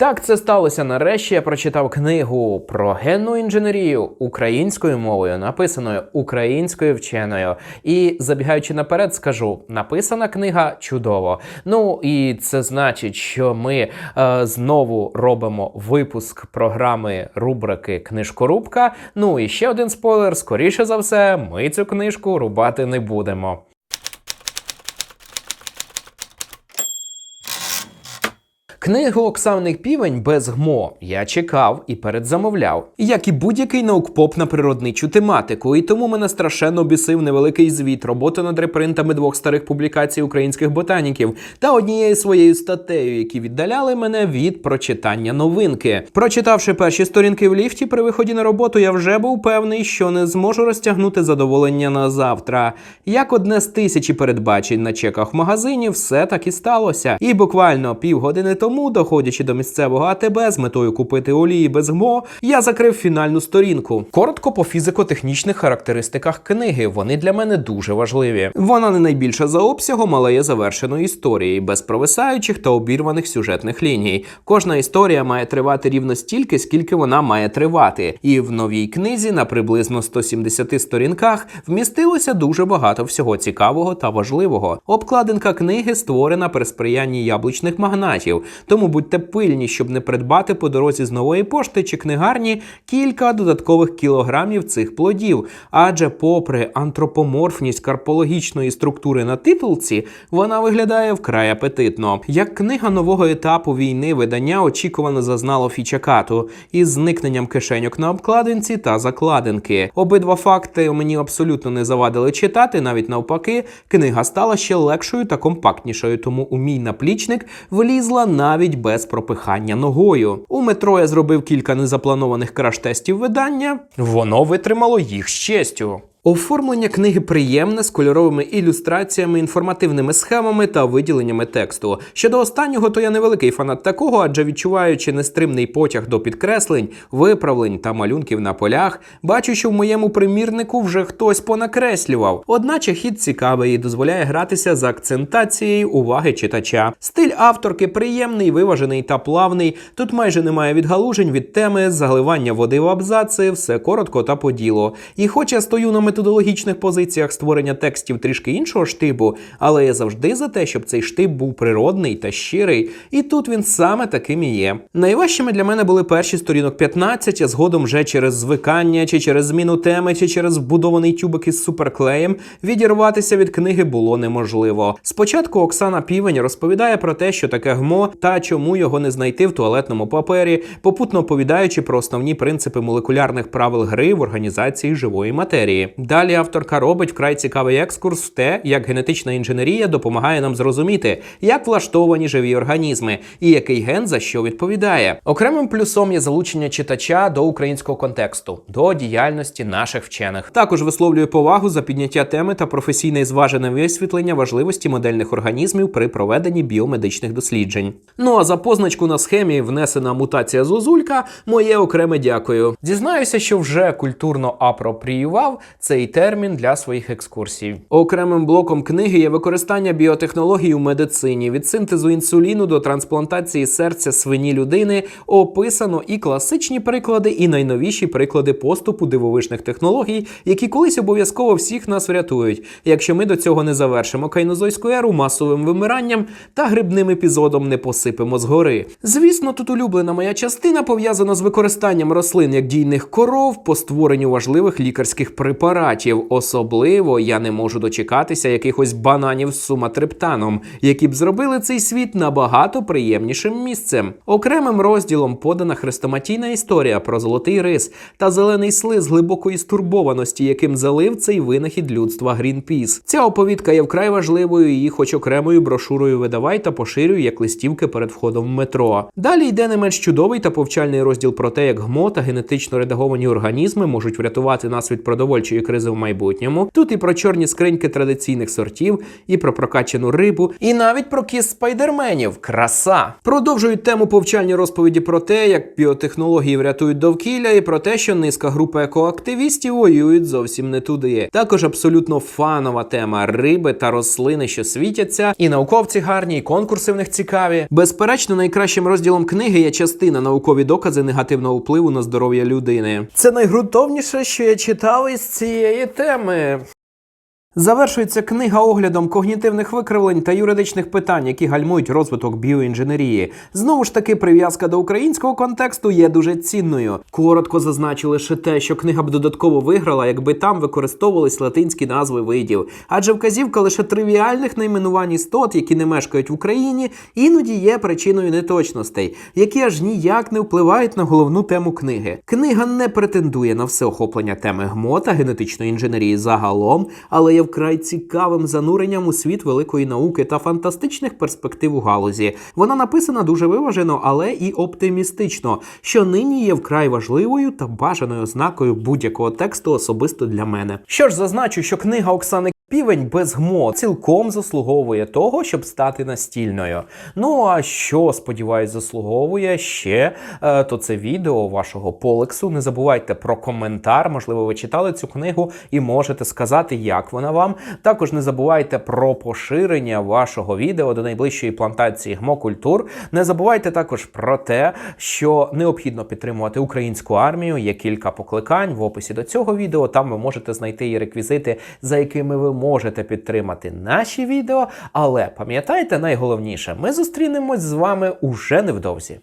Так це сталося нарешті. Я прочитав книгу про генну інженерію українською мовою, написаною українською вченою. І забігаючи наперед, скажу: написана книга чудово. Ну і це значить, що ми е, знову робимо випуск програми рубрики Книжкорубка. Ну і ще один спойлер: скоріше за все, ми цю книжку рубати не будемо. Книгу Оксаний Півень без ГМО я чекав і передзамовляв, як і будь-який наукпоп на природничу тематику. І тому мене страшенно бісив невеликий звіт, роботи над репринтами двох старих публікацій українських ботаніків та однією своєю статтею, які віддаляли мене від прочитання новинки. Прочитавши перші сторінки в ліфті при виході на роботу, я вже був певний, що не зможу розтягнути задоволення на завтра. Як одне з тисячі передбачень на чеках в магазині, все так і сталося. І буквально півгодини тому, доходячи до місцевого АТБ з метою купити олії без ГМО, я закрив фінальну сторінку. Коротко по фізико-технічних характеристиках книги. Вони для мене дуже важливі. Вона не найбільша за обсягом, але є завершеною історією, без провисаючих та обірваних сюжетних ліній. Кожна історія має тривати рівно стільки, скільки вона має тривати. І в новій книзі на приблизно 170 сторінках вмістилося дуже багато всього цікавого та важливого. Обкладинка книги створена при сприянні яблучних магнатів, тому будьте пильні, щоб не придбати по дорозі з нової пошти чи книгарні кілька додаткових кілограмів цих плодів. Адже, попри антропоморфність карпологічної структури на титулці, вона виглядає вкрай апетитно. Як книга нового етапу війни, видання очікувано зазнало фічакату із зникненням кишеньок на обкладинці та закладинки. Обидва факти мені абсолютно не завадили читати, навіть навпаки, книга стала ще легшою та компактнішою, тому у мій наплічник влізла навіть без пропихання ногою. У метро я зробив кілька незапланованих краш-тестів видання. Воно витримало їх з честю. Оформлення книги приємне з кольоровими ілюстраціями, інформативними схемами та виділеннями тексту. Щодо останнього, то я невеликий фанат такого, адже відчуваючи нестримний потяг до підкреслень, виправлень та малюнків на полях, бачу, що в моєму примірнику вже хтось понакреслював. Одначе хід цікавий і дозволяє гратися з акцентацією уваги читача. Стиль авторки приємний, виважений та плавний. Тут майже немає відгалужень від теми, заливання води в абзаци, все коротко та по ділу. І хоч я стою на методологічних позиціях створення текстів трішки іншого штибу, але я завжди за те, щоб цей штиб був природний та щирий, і тут він саме таким і є. Найважчими для мене були перші сторінок 15, а згодом вже через звикання, чи через зміну теми, чи через вбудований тюбик із суперклеєм відірватися від книги було неможливо. Спочатку Оксана Півень розповідає про те, що таке гмо та чому його не знайти в туалетному папері, попутно оповідаючи про основні принципи молекулярних правил гри в організації живої матерії. Далі авторка робить вкрай цікавий екскурс в те, як генетична інженерія допомагає нам зрозуміти, як влаштовані живі організми і який ген за що відповідає. Окремим плюсом є залучення читача до українського контексту, до діяльності наших вчених. Також висловлює повагу за підняття теми та професійне зважене висвітлення важливості модельних організмів при проведенні біомедичних досліджень. Ну а за позначку на схемі внесена мутація зозулька, моє окреме дякую. Дізнаюся, що вже культурно апропріював цей термін для своїх екскурсій. Окремим блоком книги є використання біотехнологій у медицині від синтезу інсуліну до трансплантації серця свині людини. Описано і класичні приклади, і найновіші приклади поступу дивовижних технологій, які колись обов'язково всіх нас врятують, якщо ми до цього не завершимо кайнозойську еру масовим вимиранням та грибним епізодом не посипемо згори. Звісно, тут улюблена моя частина пов'язана з використанням рослин як дійних коров по створенню важливих лікарських препаратів. Особливо я не можу дочекатися якихось бананів з суматриптаном, які б зробили цей світ набагато приємнішим місцем. Окремим розділом подана хрестоматійна історія про золотий рис та зелений слиз глибокої стурбованості, яким залив цей винахід людства Грінпіс. Ця оповідка є вкрай важливою. Її, хоч окремою брошурою видавай та поширюй як листівки перед входом в метро. Далі йде не менш чудовий та повчальний розділ про те, як гмо та генетично редаговані організми можуть врятувати нас від продовольчої кризи в майбутньому. Тут і про чорні скриньки традиційних сортів, і про прокачану рибу, і навіть про кіс спайдерменів. Краса! Продовжують тему повчальні розповіді про те, як біотехнології врятують довкілля, і про те, що низка групи екоактивістів воюють зовсім не туди. Також абсолютно фанова тема риби та рослини, що світяться, і науковці гарні, і конкурси в них цікаві. Безперечно, найкращим розділом книги є частина наукові докази негативного впливу на здоров'я людини. Це найґрунтовніше, що я читав із цієї теми. Завершується книга оглядом когнітивних викривлень та юридичних питань, які гальмують розвиток біоінженерії. Знову ж таки, прив'язка до українського контексту є дуже цінною. Коротко зазначу лише те, що книга б додатково виграла, якби там використовувались латинські назви видів, адже вказівка лише тривіальних найменувань істот, які не мешкають в Україні, іноді є причиною неточностей, які аж ніяк не впливають на головну тему книги. Книга не претендує на всеохоплення теми ГМО та генетичної інженерії загалом, але є вкрай цікавим зануренням у світ великої науки та фантастичних перспектив у галузі. Вона написана дуже виважено, але і оптимістично, що нині є вкрай важливою та бажаною ознакою будь-якого тексту особисто для мене. Що ж, зазначу, що книга Оксани Півень без ГМО цілком заслуговує того, щоб стати настільною. Ну а що, сподіваюсь, заслуговує ще, е, то це відео вашого полексу. Не забувайте про коментар. Можливо, ви читали цю книгу і можете сказати, як вона вам. Також не забувайте про поширення вашого відео до найближчої плантації гмокультур. Не забувайте також про те, що необхідно підтримувати українську армію. Є кілька покликань в описі до цього відео. Там ви можете знайти і реквізити, за якими ви можете підтримати наші відео. Але пам'ятайте найголовніше, ми зустрінемось з вами уже невдовзі.